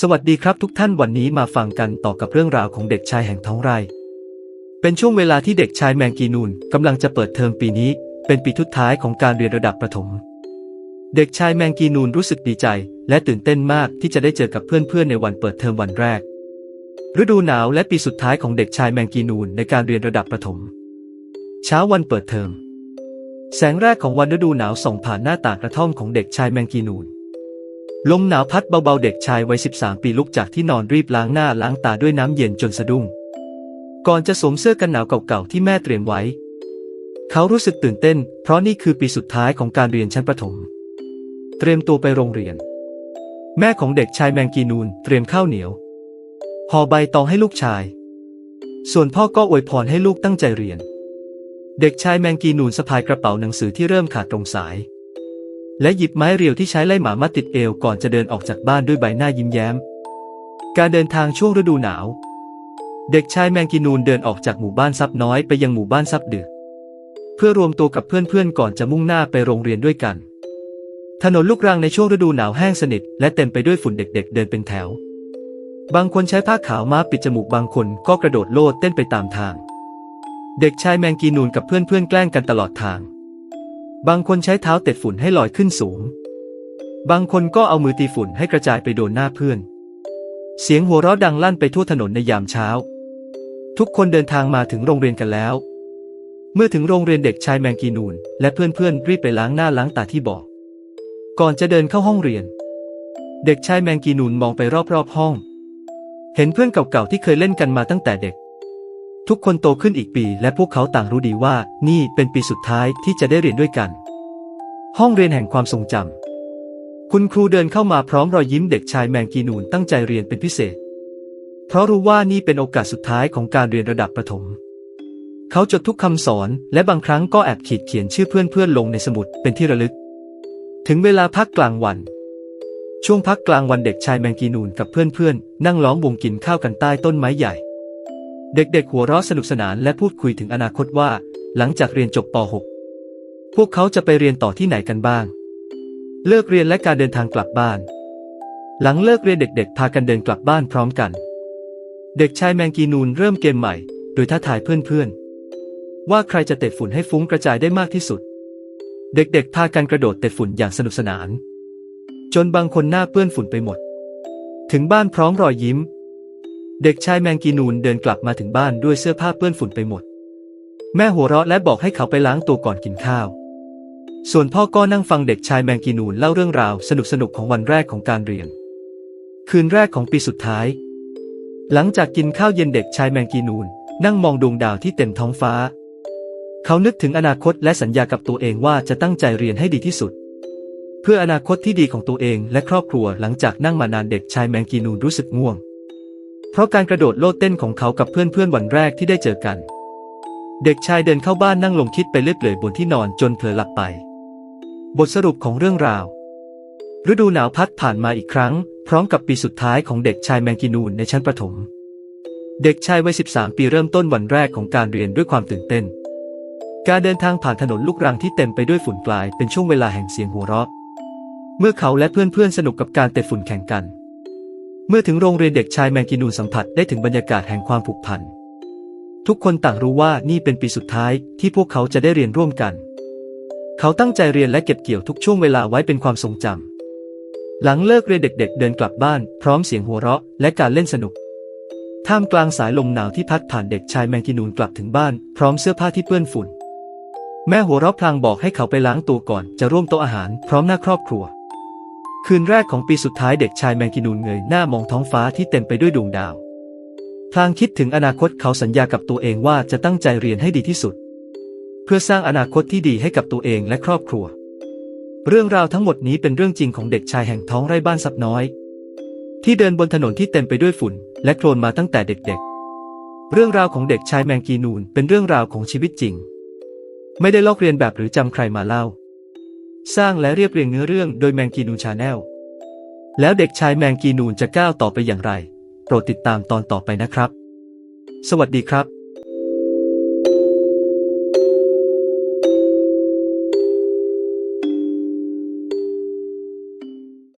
สวัสดีครับทุกท่านวันนี้มาฟังกันต่อกับเรื่องราวของเด็กชายแห่งท้องไร่ เป็นช่วงเวลาที่เด็กชายแมงกีนูนกำลังจะเปิดเทอมปีนี้ เป็นปีทุดท้ายของการเรียนระดับประถม เด็กชายแมงกีนูนรู้สึกดีใจ และตื่นเต้นมากที่จะได้เจอกับเพื่อนๆในวันเปิดเทอมวันแรก ฤดูหนาวและปีสุดท้ายของเด็กชายแมงกีนูนในการเรียนระดับประถม เช้าวันเปิดเทอม แสงแรกของวันฤดูหนาวส่องผ่านหน้าต่างกระท่อมของเด็กชายแมงกีนูน ลมหนาวพัดเบาๆเด็กชายวัย 13 ปีลุกจากที่นอนรีบล้างหน้าล้างตาด้วยน้ำเย็นจนสะดุ้ง ก่อนจะสวมเสื้อกันหนาวเก่าๆที่แม่เตรียมไว้ เขารู้สึกตื่นเต้น เพราะนี่คือปีสุดท้ายของการเรียนชั้นประถม เตรียมตัวไปโรงเรียน แม่ของเด็กชายแมงกีนูนเตรียมข้าวเหนียวห่อใบตองให้ลูกชาย ส่วนพ่อก็อวยพรให้ลูกตั้งใจเรียน เด็กชายแมงกีนูนสะพายกระเป๋าหนังสือที่เริ่มขาดตรงสาย และหยิบไม้เรียวที่ใช้ไล่หมามาติดเอวก่อนจะเดินออกจากบ้านด้วยใบหน้ายิ้มแย้ม การเดินทางช่วงฤดูหนาว เด็กชายแมงกีนูนเดินออกจากหมู่บ้านซับน้อยไปยังหมู่บ้านซับดึก เพื่อรวมตัวกับเพื่อนๆก่อนจะมุ่งหน้าไปโรงเรียนด้วยกัน ถนนลูกรังในช่วงฤดูหนาวแห้งสนิทและเต็มไปด้วยฝุ่นเด็กๆเดินเป็นแถว บางคนใช้ผ้าขาวม้าปิดจมูกบางคนก็กระโดดโลดเต้นไปตามทาง เด็กชายแมงกีนูนกับเพื่อนๆแกล้งกันตลอดทาง บางคนใช้เท้าเตะฝุ่นให้ลอยขึ้นสูง บางคนก็เอามือตีฝุ่นให้กระจายไปโดนหน้าเพื่อน เสียงหัวเราะดังลั่นไปทั่วถนนในยามเช้า ทุกคนเดินทางมาถึงโรงเรียนกันแล้ว เมื่อถึงโรงเรียนเด็กชายแมงกีนูน และเพื่อนๆรีบไปล้างหน้าล้างตาที่บ่อก่อนจะเดินเข้าห้องเรียน เด็กชายแมงกีนูนมองไปรอบๆห้อง เห็นเพื่อนเก่าๆที่เคยเล่นกันมาตั้งแต่เด็ก ทุกคนโตขึ้นอีกปีและพวกเขาต่างรู้ดีว่านี่เป็นปีสุดท้ายที่จะได้เรียนด้วยกัน ห้องเรียนแห่งความทรงจำคุณครูเดินเข้ามาพร้อมรอยยิ้มเด็กชายแมงกีนูนตั้งใจเรียนเป็นพิเศษ เพราะรู้ว่านี่เป็นโอกาสสุดท้ายของการเรียนระดับประถม เขาจดทุกคำสอนและบางครั้งก็แอบขีดเขียนชื่อเพื่อนๆลงในสมุดเป็นที่ระลึก ถึงเวลาพักกลางวัน ช่วงพักกลางวันเด็กชายแมงกีนูนกับเพื่อนๆนั่งล้อมวงกินข้าวกันใต้ต้นไม้ใหญ่ เด็กๆหัวเราะสนุกสนานและพูดคุยถึงอนาคตว่า หลังจากเรียนจบป .6 พวกเขาจะไปเรียนต่อที่ไหนกันบ้าง เลิกเรียนและการเดินทางกลับบ้าน หลังเลิกเรียนเด็กๆ พากันเดินกลับบ้านพร้อมกัน เด็กชายแมงกีนูนเริ่มเกมใหม่ โดยท้าทายเพื่อนๆ ว่าใครจะเตะฝุ่นให้ฟุ้งกระจายได้มากที่สุด เด็กๆ พากันกระโดดเตะฝุ่นอย่างสนุกสนาน จนบางคนหน้าเปื้อนฝุ่นไปหมด ถึงบ้านพร้อมรอยยิ้ม เด็กชายแมงกีนูนเดินกลับมาถึงบ้านด้วยเสื้อผ้าเปื้อนฝุ่นไปหมด แม่หัวเราะและบอกให้เขาไปล้างตัวก่อนกินข้าว ส่วนพ่อก็นั่งฟังเด็กชายแมงกีนูนเล่าเรื่องราวสนุกสนุกของวันแรกของการเรียน คืนแรกของปีสุดท้าย หลังจากกินข้าวเย็นเด็กชายแมงกีนูนนั่งมองดวงดาวที่เต็มท้องฟ้า เขานึกถึงอนาคตและสัญญากับตัวเองว่าจะตั้งใจเรียนให้ดีที่สุด เพื่ออนาคตที่ดีของตัวเองและครอบครัวหลังจากนั่งมานานเด็กชายแมงกีนูนรู้สึกง่วง เพราะการกระโดดโลดเต้นของเขากับเพื่อนๆวันแรกที่ได้เจอกัน เด็กชายเดินเข้าบ้านนั่งลงคิดไปเลื่อยๆบนที่นอนจนเผลอหลับไป บทสรุปของเรื่องราว ฤดูหนาวพัดผ่านมาอีกครั้ง พร้อมกับปีสุดท้ายของเด็กชายแมงกีนูนในชั้นประถม เด็กชายวัย 13 ปีเริ่มต้นวันแรกของการเรียนด้วยความตื่นเต้น การเดินทางผ่านถนนลูกรังที่เต็มไปด้วยฝุ่นกลายเป็นช่วงเวลาแห่งเสียงหัวเราะ เมื่อเขาและเพื่อนๆสนุกกับการเตะฝุ่นแข่งกัน เมื่อถึงโรงเรียนเด็กชายแมงกีนูนสัมผัสได้ถึงบรรยากาศแห่งความผูกพัน ทุกคนต่างรู้ว่านี่เป็นปีสุดท้ายที่พวกเขาจะได้เรียนร่วมกัน เขาตั้งใจเรียนและเก็บเกี่ยวทุกช่วงเวลาไว้เป็นความทรงจำ หลังเลิกเรียนเด็กๆ เดินกลับบ้าน พร้อมเสียงหัวเราะและการเล่นสนุก ท่ามกลางสายลมหนาวที่พัดผ่านเด็กชายแมงกีนูนกลับถึงบ้าน พร้อมเสื้อผ้าที่เปื้อนฝุ่น แม่หัวเราะพลางบอกให้เขาไปล้างตัวก่อนจะร่วมโต๊ะอาหาร พร้อมหน้าครอบครัว คืนแรกของปีสุดท้ายเด็กชายแมงกีนูนเงยหน้ามองท้องฟ้าที่เต็มไปด้วยดวงดาว พลางคิดถึงอนาคตเขาสัญญากับตัวเองว่าจะตั้งใจเรียนให้ดีที่สุด เพื่อสร้างอนาคตที่ดีให้กับตัวเองและครอบครัว เรื่องราวทั้งหมดนี้เป็นเรื่องจริงของเด็กชายแห่งท้องไร่บ้านซับน้อย ที่เดินบนถนนที่เต็มไปด้วยฝุ่น และโคลนมาตั้งแต่เด็กๆ เรื่องราวของเด็กชายแมงกีนูนเป็นเรื่องราวของชีวิตจริง ไม่ได้ลอกเรียนแบบหรือจำใครมาเล่า สร้างและเรียบเรียงเนื้อเรื่องโดยแมงกีนูนชาแนล แล้วเด็กชายแมงกีนูนจะก้าวต่อไปอย่างไร โปรดติดตามตอนต่อไปนะครับ สวัสดีครับ